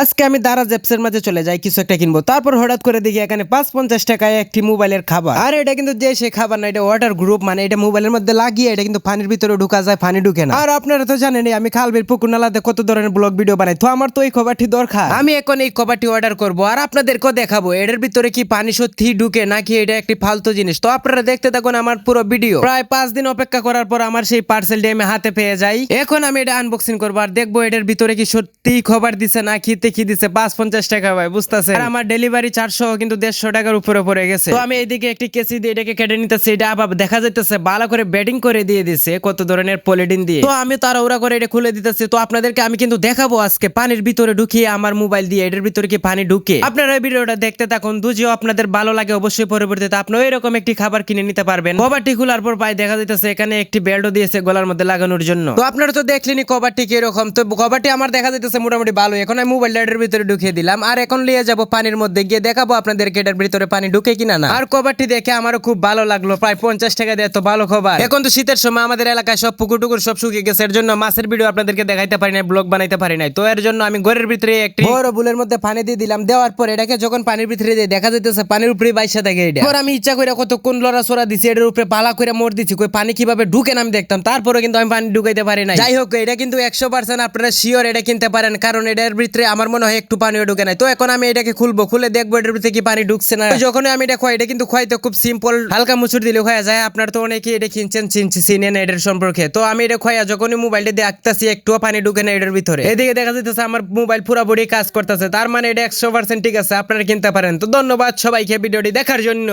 আজকে আমি দারাজ অ্যাপসের মাঝে চলে যাই, কিছু একটা কিনবো। তারপর হঠাৎ করে দেখি এখানে পাঁচ পঞ্চাশ টাকায় একটি মোবাইলের খাবার। আর এটা কিন্তু যে সে খাবার না, এটা ওয়াটার গ্রুপ মানে এটা মোবাইলের মধ্যে লাগিয়ে এটা কিন্তু পানির ভিতরে ঢুকা যায়, পানি ঢুকে না। আর আপনারা তো জানেনই, আমি খালবির পুকুর নালাতে কত ধরনের ব্লগ ভিডিও বানাই। তো আমার তো এই খবরটি দরকার। আমি এখন এই খবরটি অর্ডার করব, আর আপনাদেরকেও দেখাবো, এটার ভিতরে কি পানি সত্যি ঢুকে, নাকি এটা একটি ফালতু জিনিস। তো আপনারা দেখতে থাকুন আমার পুরো ভিডিও প্রায় পাঁচ দিন অপেক্ষা করার পর আমার সেই পার্সেলটি আমি হাতে পেয়ে যাই। এখন আমি এটা আনবক্সিং করব, আর দেখব এটার ভিতরে কি সত্যি খবর দিছে না খিতে কি দিছে? পাঁচ পঞ্চাশ টাকা ভাই বুঝতেছে আর আমার ডেলিভারি চারশো কিন্তু দেড়শো টাকার উপরে পড়ে গেছে। তো আমি এইদিকে একটি কেসি দিয়ে এটাকে কেটে নিতেছি। এটা আবার দেখা যাইতেছে ভালো করে ব্যাটিং করে দিয়ে দিছে কত ধরনের পলিডিন দিয়ে। তো আমি তারা ওরা করে এটা খুলে দিতেছি। তো আপনাদেরকে আমি কিন্তু দেখাবো আজকে পানির ভিতরে ঢুকিয়ে আমার মোবাইল দিয়ে এটার ভিতরে কি পানি ঢুকে। আপনারা ভিডিওটা দেখতে থাকুন বুঝিও আপনাদের ভালো লাগে অবশ্যই পরবর্তীতে। আপনি এরকম একটি খাবার কিনে নিতে পারবেন। কভারটি খোলার পর পাই দেখা যাইতেছে এখানে একটি বেল্টও দিয়েছে গলার মধ্যে লাগানোর জন্য। তো আপনারা তো দেখলেনি কভারটি কীরকম। তো কভারটি আমার দেখা যাইতেছে মোটামুটি ভালো এখন আমি মোবাইল এটার ভিতরে ঢুকিয়ে দিলাম। আর এখন নিয়ে যাব পানির মধ্যে। গিয়ে দেখাবো আপনাদেরকে এটার ভিতরে পানি ঢুকে কিনা না। আর কভারটি দেখে আমারও খুব ভালো লাগল। প্রায় পঞ্চাশ টাকা দিয়ে তো ভালো খবর এখন তো শীতের সময় আমাদের এলাকায় সব পুকুর টুকুর সব শুকিয়ে গেছে। এর জন্য মাছের ভিডিও আপনাদেরকে দেখাইতে পারি নাই, ব্লগ বানাইতে পারি নাই। তো এর জন্য আমি ঘরের ভিতরে একটি বড় বুলের মধ্যে পানি দিয়ে দিলাম। দেওয়ার পর এটাকে যখন পানির ভিতরে দিয়ে দেখা যাইতেছে, পানির উপরে বাইসা থাকে এটা। আমি ইচ্ছা করে কতক্ষণ লড়া সরা দিছি, এটার উপরে পালা করে মোড় দিচ্ছি কই পানি কীভাবে ঢুকে না আমি দেখতাম। তারপরে কিন্তু আমি পানি ঢুকাইতে পারি না যাই হোক, এটা কিন্তু একশো পার্সেন্ট আপনারা শিওর এটা কিনতে পারেন। কারণ এটার ভিতরে আমার মনে হয় একটু পানিও ঢুকে নাই। তো এখন আমি এটাকে খুলবো, খুলে দেখব এটার ভিতরে কি পানি ঢুকছে না। যখন আমি এটা খাই এটা কিন্তু খাইতে খুব সিম্পল হালকা মুচুর দিলে খাওয়া যায়। আপনার তো অনেকে এটা কিনছেন, চিনছি চিনেন এটার সম্পর্কে। তো আমি এটা খাইয়া যখনই মোবাইলটা দিয়ে আঁকতাছি, একটুও পানি ঢুকে না এটার ভিতরে। এদিকে দেখা যাইতেছে আমার মোবাইল পুরোপুরি কাজ করতেছে। তার মানে এটা একশো পার্সেন্ট ঠিক আছে, আপনারা কিনতে পারেন। তো ধন্যবাদ সবাইকে ভিডিওটি দেখার জন্য।